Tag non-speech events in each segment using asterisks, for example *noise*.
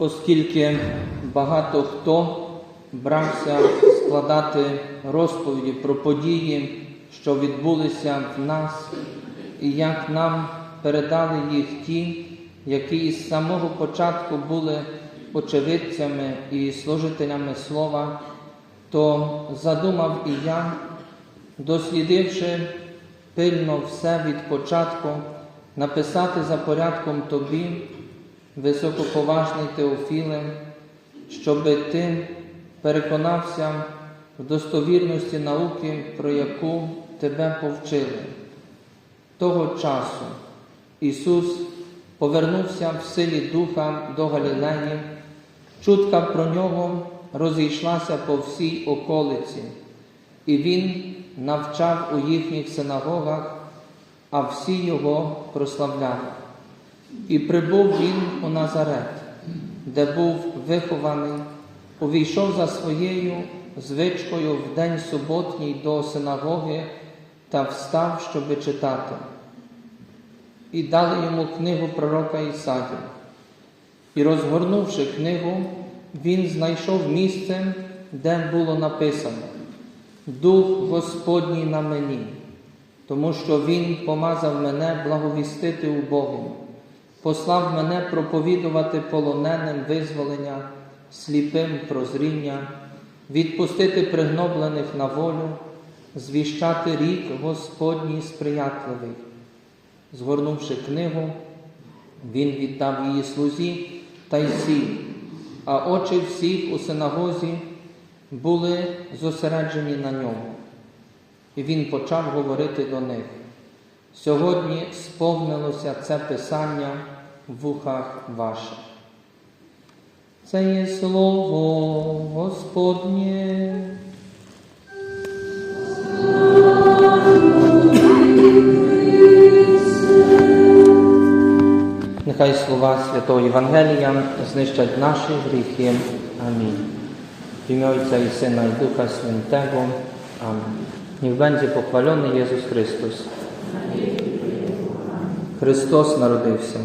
Оскільки багато хто брався складати розповіді про події, що відбулися в нас, і як нам передали їх ті, які із самого початку були очевидцями і служителями слова, то задумав і я, дослідивши пильно все від початку, написати за порядком тобі високоповажний Теофіле, щоби ти переконався в достовірності науки, про яку тебе повчили. Того часу Ісус повернувся в силі Духа до Галілеї, чутка про нього розійшлася по всій околиці, і Він навчав у їхніх синагогах, а всі його прославляли. І прибув він у Назарет, де був вихований, увійшов за своєю звичкою в день суботній до синагоги та встав, щоби читати. І дали йому книгу пророка Ісаї. І, розгорнувши книгу, він знайшов місце, де було написано Дух Господній на мені, тому що Він помазав мене благовістити убогим послав мене проповідувати полоненим визволення, сліпим прозріння, відпустити пригноблених на волю, звіщати рік Господній сприятливий. Згорнувши книгу, він віддав її слузі та й сів, а очі всіх у синагозі були зосереджені на ньому. І він почав говорити до них. Сьогодні сповнилося це Писання в вухах ваших. Це є слово Господнє. Нехай слова Святого Євангелія знищать наші гріхи. Амінь. W imię Ojca i Syna i Ducha Świętego. Amen. Niech będzie pochwalony Jezus Chrystus. Христос народився.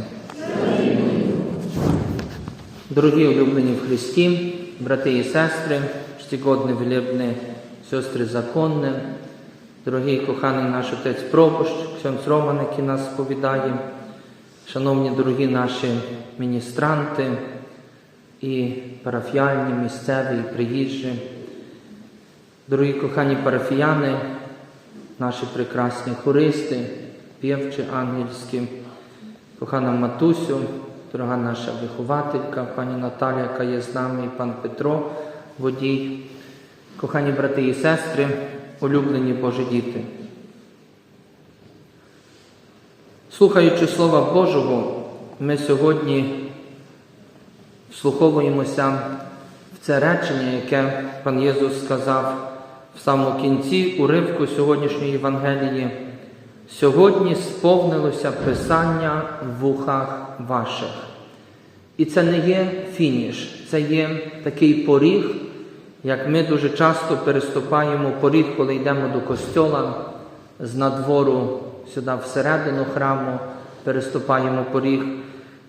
Дорогі улюблені в Христі, брати і сестри, чтігодні велебні сестри законні, дорогий коханий наш отець Пропущ, ксьонц Роман, який нас сповідає, шановні дорогі наші міністранти і парафіальні, місцеві, і приїжджі, дорогі кохані парафіяни, наші прекрасні хористи, півчі ангельські, кохана Матусю, дорога наша вихователька, пані Наталя, яка є з нами, і пан Петро, водій, кохані брати і сестри, улюблені Божі діти. Слухаючи Слова Божого, ми сьогодні вслуховуємося в це речення, яке пан Єсус сказав в самому кінці уривку сьогоднішньої Євангелії. Сьогодні сповнилося Писання в вухах ваших. І це не є фініш, це є такий поріг, як ми дуже часто переступаємо поріг, коли йдемо до костьола з надвору сюди всередину храму, переступаємо поріг.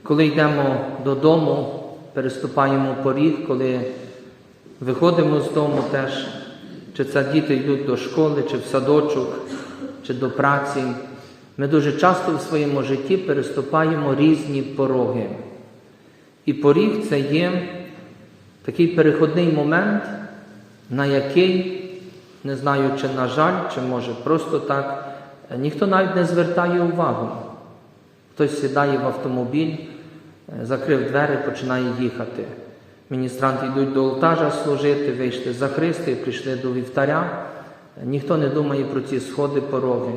Коли йдемо додому, переступаємо поріг, коли виходимо з дому теж, чи це діти йдуть до школи, чи в садочок, чи до праці. Ми дуже часто в своєму житті переступаємо різні пороги. І поріг це є такий переходний момент, на який, не знаю, чи на жаль, чи може просто так, ніхто навіть не звертає увагу. Хтось сідає в автомобіль, закрив двері, починає їхати. Міністранти йдуть до алтажа служити, вийшли за Христи, прийшли до вівтаря. Ніхто не думає про ці сходи пороги.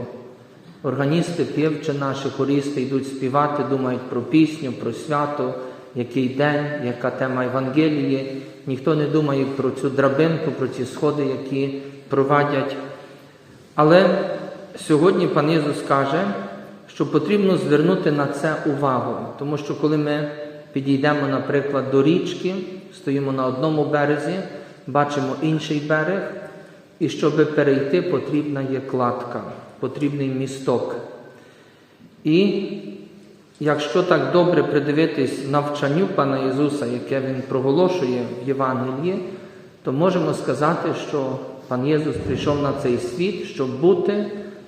Органісти, півчі наші, хорісти йдуть співати, думають про пісню, про свято, який день, яка тема Євангелії. Ніхто не думає про цю драбинку, про ці сходи, які провадять. Але сьогодні пан Ісус каже, що потрібно звернути на це увагу, тому що коли ми підійдемо, наприклад, до річки, стоїмо на одному березі, бачимо інший берег, і щоб перейти, потрібна є кладка, потрібний місток. І якщо так добре придивитись навчанню пана Ісуса, яке Він проголошує в Євангелії, то можемо сказати, що пан Єсус прийшов на цей світ, щоб бути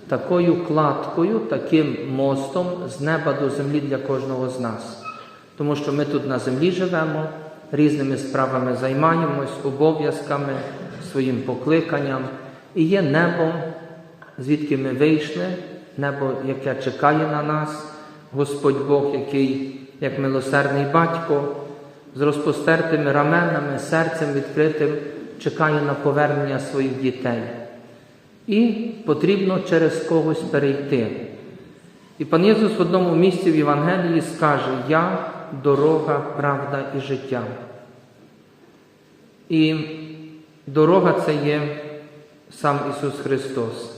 такою кладкою, таким мостом з неба до землі для кожного з нас. Тому що ми тут на землі живемо, різними справами займаємось, обов'язками, своїм покликанням. І є небо, звідки ми вийшли, небо, яке чекає на нас, Господь Бог, який, як милосердний батько, з розпостертими раменами, серцем відкритим, чекає на повернення своїх дітей. І потрібно через когось перейти. І пан Єсус в одному місці в Євангелії скаже: Я дорога, правда і життя. І дорога це є сам Ісус Христос.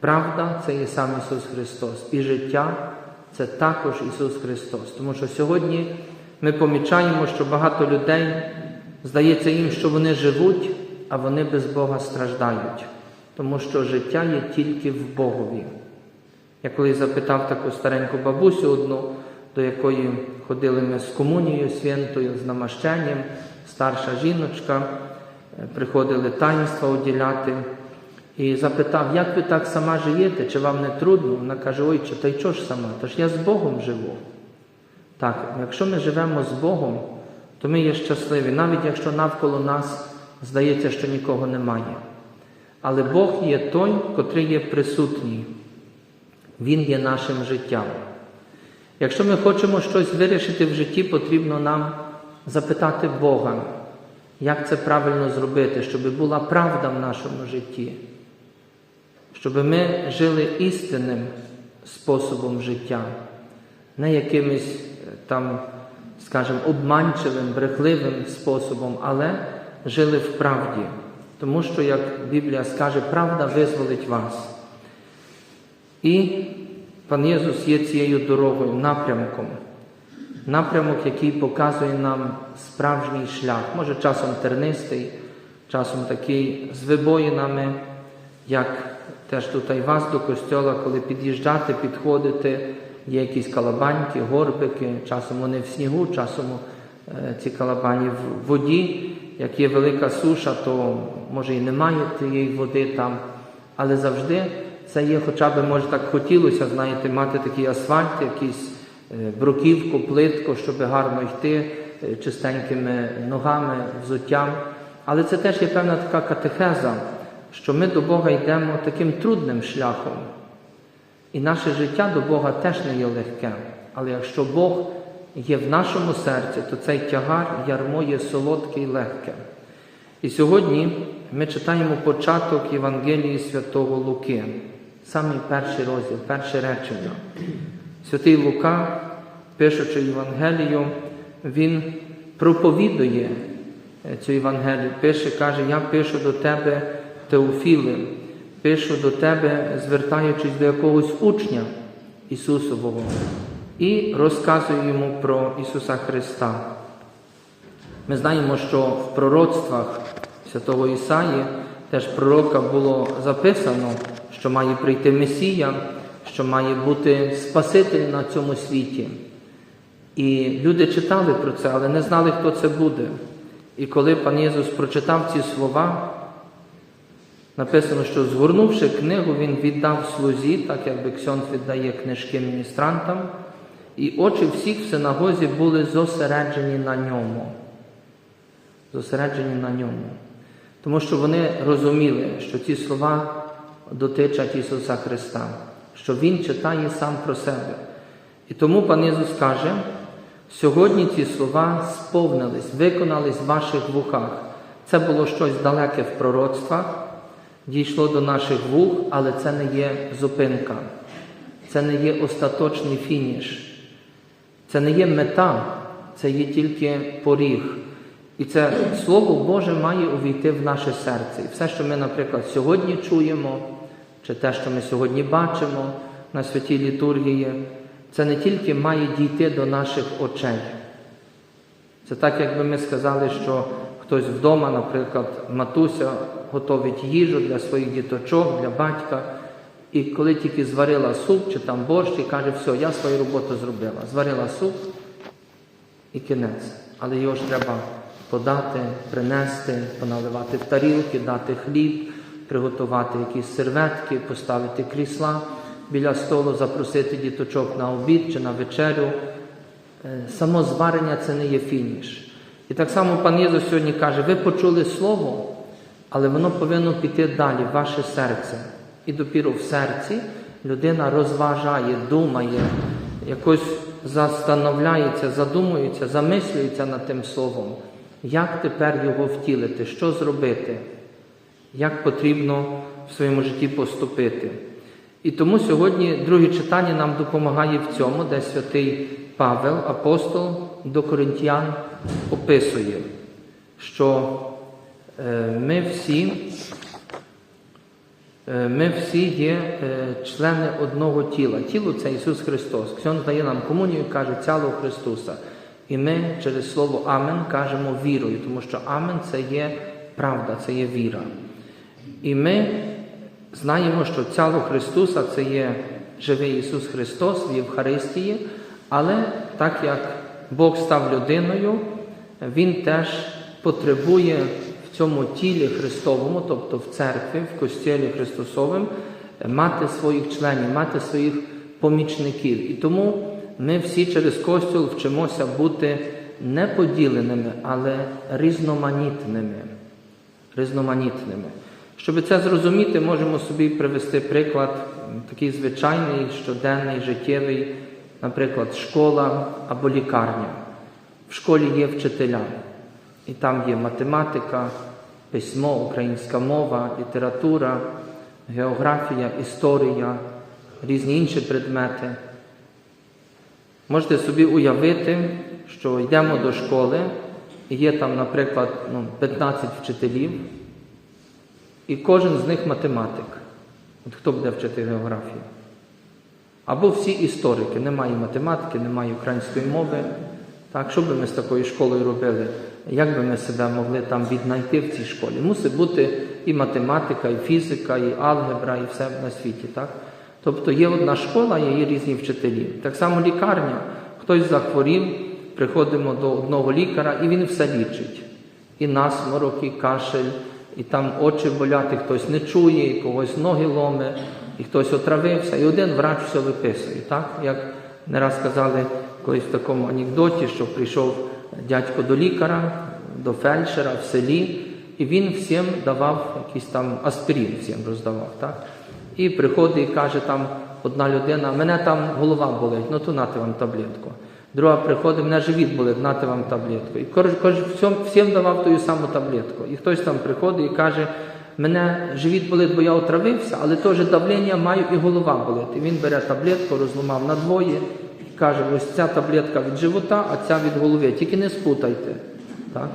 Правда це є сам Ісус Христос. І життя це також Ісус Христос. Тому що сьогодні ми помічаємо, що багато людей здається їм, що вони живуть, а вони без Бога страждають. Тому що життя є тільки в Богові. Я коли запитав таку стареньку бабусю одну, до якої ходили ми з комунією святою, з намащенням, старша жіночка, приходили таїнства уділяти. І запитав, як ви так сама живете, чи вам не трудно? Вона каже, ой, чи та й чого ж сама? Та ж я з Богом живу. Так, якщо ми живемо з Богом, то ми є щасливі, навіть якщо навколо нас здається, що нікого немає. Але Бог є той, котрий є присутній. Він є нашим життям. Якщо ми хочемо щось вирішити в житті, потрібно нам запитати Бога, як це правильно зробити, щоб була правда в нашому житті, щоб ми жили істинним способом життя, не якимось е, там, скажімо, обманчивим, брехливим способом, але жили в правді. Тому що, як Біблія скаже, правда визволить вас. І пан Єсус є цією дорогою, напрямком, напрямок, який показує нам справжній шлях, може часом тернистий, часом такий з вибоїнами, як теж тут і вас до костьола, коли під'їжджати, підходити, є якісь калабаньки, горбики, часом вони в снігу, часом е, ці калабані в воді. Як є велика суша, то може і немає тієї води там, але завжди це є, хоча б, може так хотілося, знаєте, мати такий асфальт, якийсь бруківку, плитку, щоб гарно йти е, чистенькими ногами, взуттям. Але це теж є певна така катехеза, що ми до Бога йдемо таким трудним шляхом. І наше життя до Бога теж не є легке. Але якщо Бог є в нашому серці, то цей тягар ярмо є солодке і легке. І сьогодні ми читаємо початок Євангелії святого Луки, самий перший розділ, перше речення. Святий Лука, пишучи Євангелію, він проповідує цю Євангелію, пише, каже, я пишу до тебе, Теофіле, пишу до тебе, звертаючись до якогось учня Ісусового і розказує йому про Ісуса Христа. Ми знаємо, що в пророцтвах святого Ісаї теж пророка було записано, що має прийти Месія, що має бути Спаситель на цьому світі. І люди читали про це, але не знали, хто це буде. І коли пан Єсус прочитав ці слова, написано, що згорнувши книгу, він віддав слузі, так якби Ксьонц віддає книжки міністрантам, і очі всіх в синагозі були зосереджені на ньому. Зосереджені на ньому. Тому що вони розуміли, що ці слова дотичать Ісуса Христа, що Він читає сам про себе. І тому пан Ісус каже, сьогодні ці слова сповнились, виконались в ваших вухах. Це було щось далеке в пророцтвах, дійшло до наших вух, але це не є зупинка, це не є остаточний фініш, це не є мета, це є тільки поріг. І це Слово Боже має увійти в наше серце. І все, що ми, наприклад, сьогодні чуємо, чи те, що ми сьогодні бачимо на святій літургії, це не тільки має дійти до наших очей. Це так, якби ми сказали, що хтось вдома, наприклад, матуся готовить їжу для своїх діточок, для батька. І коли тільки зварила суп чи там борщ, і каже, все, я свою роботу зробила. Зварила суп і кінець. Але його ж треба подати, принести, поналивати в тарілки, дати хліб, приготувати якісь серветки, поставити крісла біля столу, запросити діточок на обід чи на вечерю. Е, Само зварення це не є фініш. І так само пан Єзус сьогодні каже: ви почули слово, але воно повинно піти далі, в ваше серце. І допіру в серці людина розважає, думає, якось застановляється, задумується, замислюється над тим словом, як тепер його втілити, що зробити, як потрібно в своєму житті поступити. І тому сьогодні друге читання нам допомагає в цьому, де святий Павел, апостол до Коринтян, описує, що е, ми всі, е, ми всі є е, члени одного тіла. Тіло це Ісус Христос. Ксьон дає нам комунію і каже «Цяло Христуса. І ми через слово Амен кажемо вірою, тому що Амен це є правда, це є віра. І ми знаємо, що цяло Христуса це є живий Ісус Христос в Євхаристії, але так як Бог став людиною, Він теж потребує в цьому тілі Христовому, тобто в церкві, в костілі Христосовим, мати своїх членів, мати своїх помічників. І тому ми всі через Костюл вчимося бути не поділеними, але різноманітними. різноманітними. Щоб це зрозуміти, можемо собі привести приклад, такий звичайний, щоденний, життєвий, наприклад, школа або лікарня. В школі є вчителя, і там є математика, письмо, українська мова, література, географія, історія, різні інші предмети. Можете собі уявити, що йдемо до школи, і є там, наприклад, ну, 15 вчителів, і кожен з них математик. От хто буде вчити географію? Або всі історики, немає математики, немає української мови. Так, що би ми з такою школою робили? Як би ми себе могли там віднайти в цій школі? Мусить бути і математика, і фізика, і алгебра, і все на світі. так? Тобто є одна школа, є різні вчителі. Так само лікарня. Хтось захворів, приходимо до одного лікаря, і він все лічить. І насморок, і кашель, і там очі болять, і хтось не чує, і когось ноги ломе, і хтось отравився, і один врач все виписує. Так? Як не раз казали колись в такому анекдоті, що прийшов дядько до лікаря, до фельдшера в селі, і він всім давав якийсь там аспірин, всім роздавав. Так? І приходить і каже там одна людина, мене там голова болить, ну то нати вам таблетку. Друга приходить, мене живіт болить, нати вам таблетку. І кожен всім, давав ту саму таблетку. І хтось там приходить і каже, мене живіт болить, бо я отравився, але теж давлення маю і голова болить. І він бере таблетку, розламав на двоє і каже, ось ця таблетка від живота, а ця від голови. Тільки не спутайте. Так?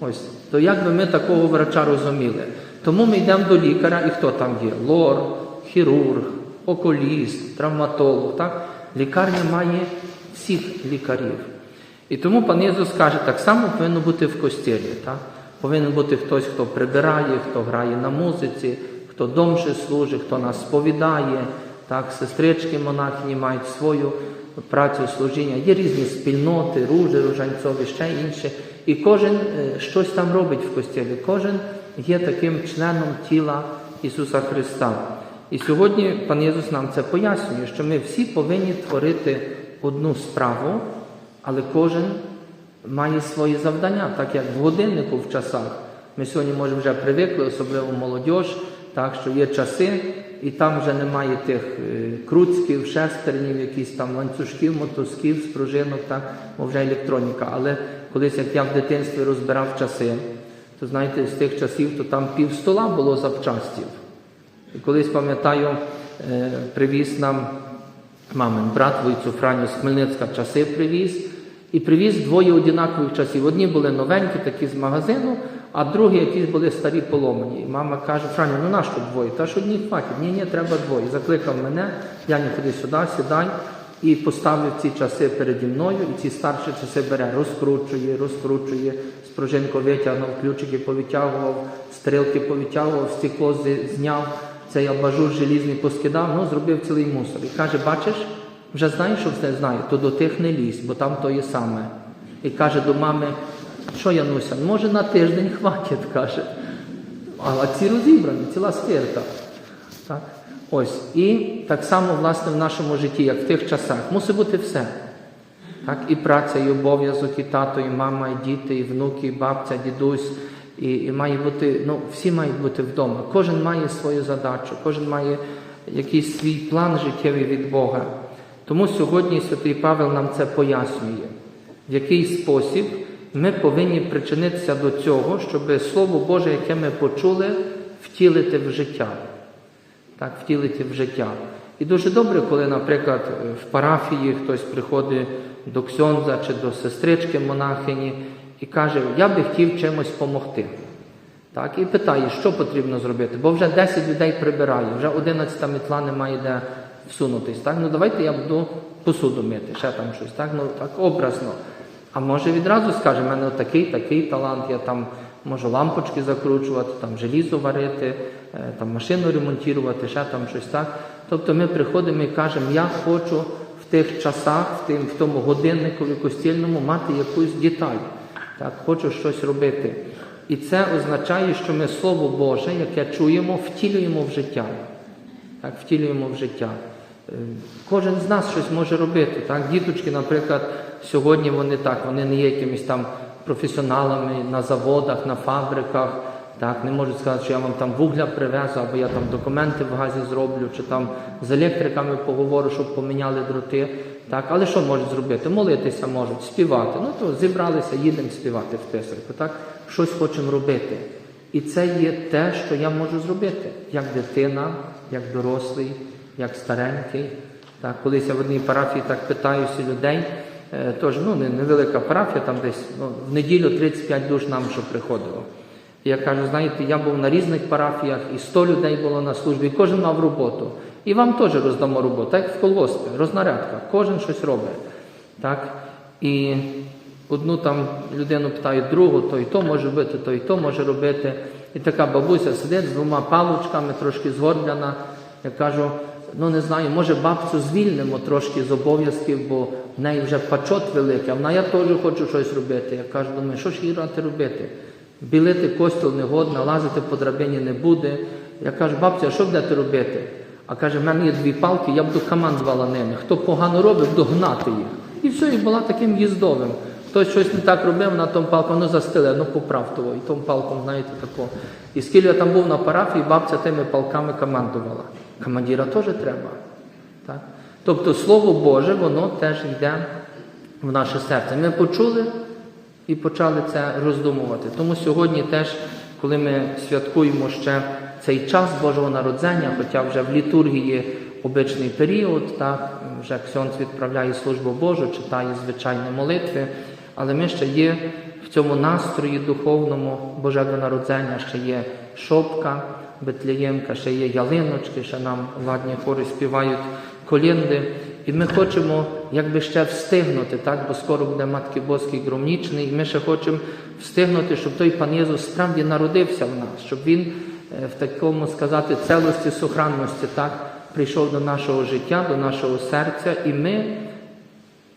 Ось. То як би ми такого врача розуміли? Тому ми йдемо до лікаря, і хто там є? Лор, хірург, окуліст, травматолог. Так? Лікарня має всіх лікарів. І тому пан Єсус каже, так само повинно бути в костілі. Так? Повинен бути хтось, хто прибирає, хто грає на музиці, хто домше служить, хто нас сповідає, так, сестрички монахині мають свою працю, служіння. Є різні спільноти, ружі, ружанцові, ще інші. І кожен е, щось там робить в костілі. Кожен є таким членом тіла Ісуса Христа. І сьогодні пан Єсус нам це пояснює, що ми всі повинні творити одну справу, але кожен має свої завдання, так як в годиннику в часах. Ми сьогодні, може, вже привикли, особливо молодь, так що є часи, і там вже немає тих е, круцьків, шестернів, якісь там ланцюжків, мотузків, спружинок, так, бо вже електроніка. Але колись, як я в дитинстві розбирав часи, то знаєте, з тих часів то там пів стола було запчастів. І колись пам'ятаю, е, привіз нам мамин брат Войцю Франю з Хмельницька часи привіз. І привіз двоє однакових часів. Одні були новенькі, такі з магазину, а другі якісь були старі поломані. І мама каже, Франю, ну нащо двоє? Та ж одні хватить. Ні, ні, треба двоє. Закликав мене, я не ходи сюди, сідай. І поставив ці часи переді мною, і ці старші часи бере, розкручує, розкручує, з пружинку витягнув, ключики повитягував, стрілки повитягував, стекло зняв, цей абажур желізний поскидав, ну зробив цілий мусор. І каже, бачиш, вже знаєш, що все знаю, то до тих не лізь, бо там то є саме. І каже до мами, що Януся, може на тиждень хватить, *laughs* каже. А, ці розібрані, ціла скирта. Так? Ось. І так само, власне, в нашому житті, як в тих часах, мусить бути все. Так? І праця, і обов'язок, і тато, і мама, і діти, і внуки, і бабця, дідусь. І, і має бути, ну, всі мають бути вдома. Кожен має свою задачу, кожен має якийсь свій план життєвий від Бога. Тому сьогодні святий Павел нам це пояснює, в який спосіб ми повинні причинитися до цього, щоб Слово Боже, яке ми почули, втілити в життя. Так, втілити в життя. І дуже добре, коли, наприклад, в парафії хтось приходить до ксьонза чи до сестрички монахині і каже, я би хотів чимось допомогти. Так, і питає, що потрібно зробити, бо вже 10 людей прибирає, вже 11 мітла немає де всунутись. Так? Ну давайте я буду посуду мити, ще там щось. Так, ну так образно. А може відразу скаже, в мене такий, такий талант, я там можу лампочки закручувати, там желізо варити, е, там машину ремонтувати, ще там щось так. Тобто ми приходимо і кажемо, я хочу в тих часах, в, в тому годинникові костільному мати якусь деталь. Так, хочу щось робити. І це означає, що ми Слово Боже, яке чуємо, втілюємо в життя. Так, втілюємо в життя. Е, Кожен з нас щось може робити. Так? Діточки, наприклад, сьогодні вони так, вони не є якимись там професіоналами на заводах, на фабриках. Так, не можуть сказати, що я вам там вугля привезу, або я там документи в газі зроблю, чи там з електриками поговорю, щоб поміняли дроти. Так, але що можуть зробити? Молитися можуть, співати. Ну то зібралися, їдемо співати в тисерку. Так, щось хочемо робити. І це є те, що я можу зробити, як дитина, як дорослий, як старенький. Так, колись я в одній парафії так питаюся людей, е, тож ну, невелика парафія, там десь ну, в неділю 35 душ нам що приходило. І я кажу, знаєте, я був на різних парафіях, і 100 людей було на службі, і кожен мав роботу. І вам теж роздамо роботу, як в колгоспі, рознарядка, кожен щось робить. Так? І одну там людину питають, другу, то і то може робити, то і то може робити. І така бабуся сидить з двома паличками, трошки згорбляна. Я кажу, ну не знаю, може бабцю звільнимо трошки з обов'язків, бо в неї вже пачот великий, а вона я теж хочу щось робити. Я кажу, думаю, що ж їй рати робити? Білити костюл не годна, лазити по драбині не буде. Я кажу, бабця, що будете робити? А каже, в мене є дві палки, я буду командувала ними. Хто погано робить, буду гнати їх. І все, і була таким їздовим. Хтось щось не так робив, на тому палку, ну застили, ну поправ того. І тому палком, знаєте, тако. І скільки я там був на парафії, бабця тими палками командувала. Командира теж треба. Так? Тобто Слово Боже, воно теж йде в наше серце. Ми почули і почали це роздумувати. Тому сьогодні теж, коли ми святкуємо ще цей час Божого народження, хоча вже в літургії обичний період, так, вже Ксьонц відправляє службу Божу, читає звичайні молитви, але ми ще є в цьому настрої духовному Божого народження, ще є шопка, Бетлеємка, ще є ялиночки, ще нам ладні хори співають колінди. І ми хочемо якби ще встигнути, так? бо скоро буде Матки Боський громнічний, і ми ще хочемо встигнути, щоб той пан Єсус справді народився в нас, щоб він в такому сказати целості, сохранності, так? прийшов до нашого життя, до нашого серця, і ми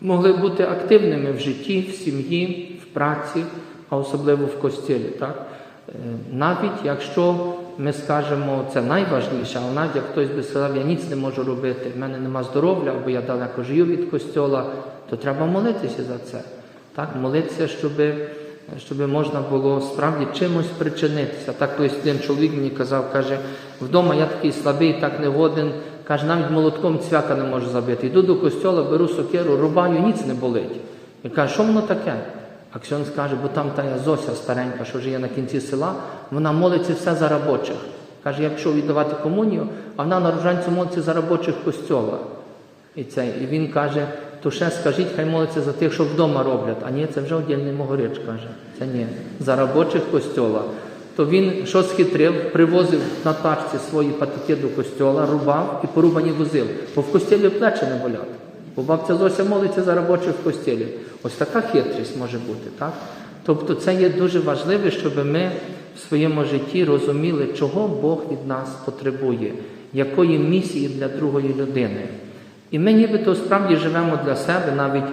могли бути активними в житті, в сім'ї, в праці, а особливо в костілі. Так? Е, Навіть якщо ми скажемо це найважливіше, але навіть як хтось би сказав, я ніц не можу робити, в мене нема здоров'я, або я далеко живу від костьола, то треба молитися за це. Так? Молитися, щоб, щоб можна було справді чимось причинитися. Так колись один чоловік мені казав, каже, вдома я такий слабий, так не годен, каже, навіть молотком цвяка не можу забити. Йду до костьола, беру сокиру, рубаю, ніц не болить. І каже, що воно таке? А Ксьон скаже, бо там та Зося старенька, що живе на кінці села, вона молиться все за робочих. Каже, я пішов віддавати комунію, а вона на рожанцю молиться за робочих костьола. І, це, і він каже, то ще скажіть, хай молиться за тих, що вдома роблять. А ні, це вже одільний могорич, каже. Це ні, за робочих костьола. То він що схитрив, привозив на тачці свої патики до костьола, рубав і порубані возив. Бо в костілі плечі не болять. Бо бабця Зося молиться за робочих в костілі. Ось така хитрість може бути, так? Тобто це є дуже важливо, щоб ми в своєму житті розуміли, чого Бог від нас потребує, якої місії для другої людини. І ми нібито справді живемо для себе, навіть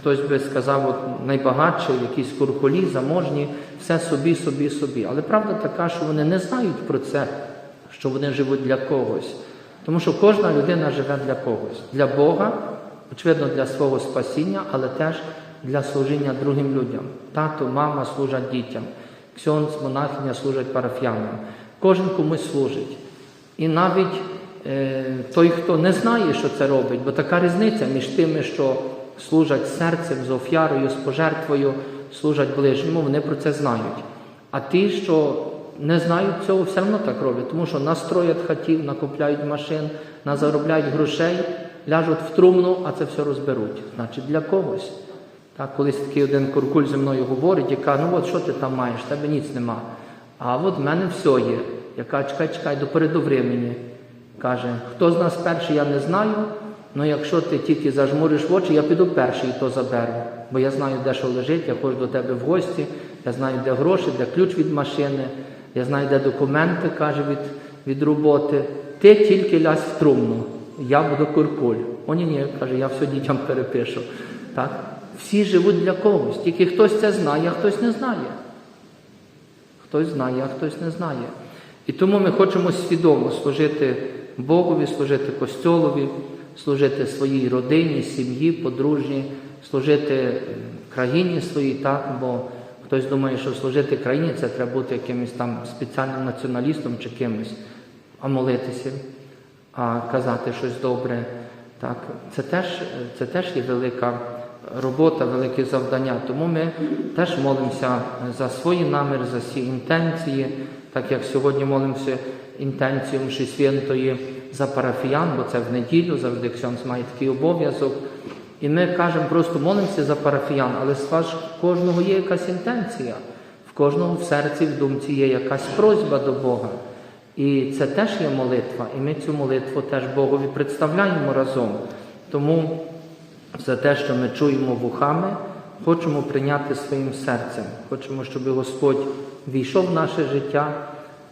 хтось би сказав, от найбагатші, якісь куркулі, заможні, все собі, собі, собі. Але правда така, що вони не знають про це, що вони живуть для когось. Тому що кожна людина живе для когось, для Бога, очевидно, для свого спасіння, але теж для служіння другим людям. Тато, мама служать дітям, ксьонц, монахиня служать парафіянам. Кожен комусь служить. І навіть той, хто не знає, що це робить, бо така різниця між тими, що служать серцем, з офярою, з пожертвою, служать ближньому, вони про це знають. А ті, що не знають цього, все одно так роблять, тому що настроять хатів, накупляють машин, назаробляють грошей, ляжуть в трумну, а це все розберуть. Значить, для когось. Так, колись такий один куркуль зі мною говорить каже, ну от що ти там маєш, тебе ніц нема. А от в мене все є. Я кажу, чекай, чекай, до переду времени. Каже, хто з нас перший, я не знаю, але якщо ти тільки зажмуриш в очі, я піду перший і то заберу. Бо я знаю, де що лежить, я ходжу до тебе в гості, я знаю, де гроші, де ключ від машини, я знаю, де документи, каже, від, від роботи. Ти тільки лясь в трумну, я буду куркуль. О, ні, ні, каже, я все дітям перепишу. Так? Всі живуть для когось, тільки хтось це знає, а хтось не знає. Хтось знає, а хтось не знає. І тому ми хочемо свідомо служити Богові, служити Костьолові, служити своїй родині, сім'ї, подружжі, служити країні своїй, так, бо хтось думає, що служити країні це треба бути якимось там спеціальним націоналістом чи кимось, а молитися, а казати щось добре. Так, Це теж, це теж є велика робота, велике завдання. Тому ми теж молимося за свої наміри, за всі інтенції, так як сьогодні молимося інтенцію Мші Святої за парафіян, бо це в неділю, завжди Ксьонс має такий обов'язок. І ми кажемо, просто молимося за парафіян, але вас кожного є якась інтенція, в кожного в серці, в думці є якась просьба до Бога. І це теж є молитва, і ми цю молитву теж Богові представляємо разом. Тому за те, що ми чуємо вухами, хочемо прийняти своїм серцем. Хочемо, щоб Господь війшов в наше життя,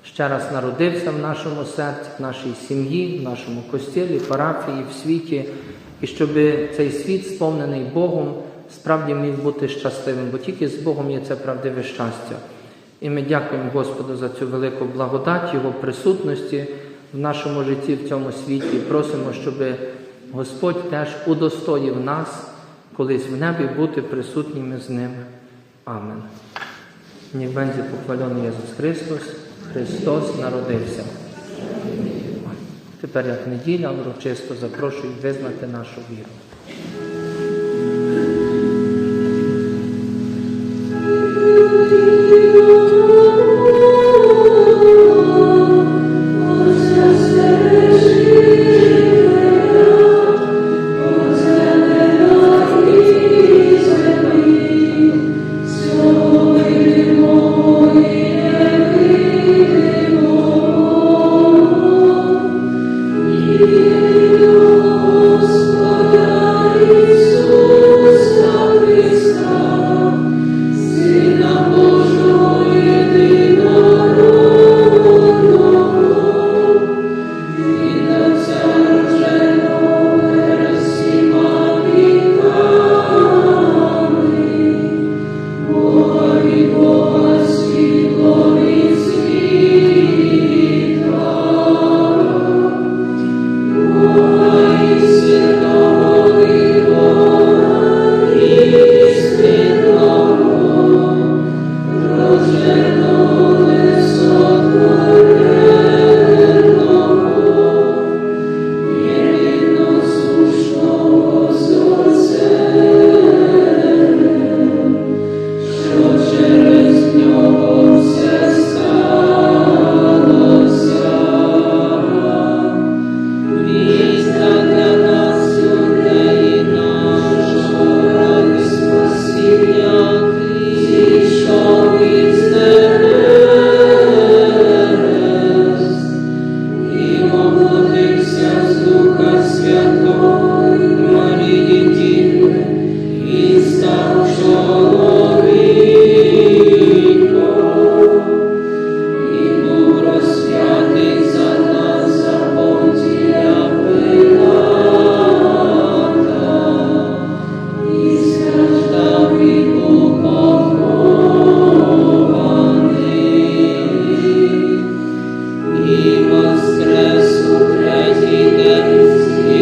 ще раз народився в нашому серці, в нашій сім'ї, в нашому костілі, парафії, в світі, і щоб цей світ, сповнений Богом, справді міг бути щасливим, бо тільки з Богом є це правдиве щастя. І ми дякуємо Господу за цю велику благодать, Його присутності в нашому житті в цьому світі. Просимо, щоб Господь теж удостоїв нас колись в небі бути присутніми з ним. Амен. Niech będzie pochwalony Jezus Chrystus. Христос народився. Тепер, як неділя, урочисто запрошую визнати нашу віру.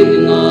Ignore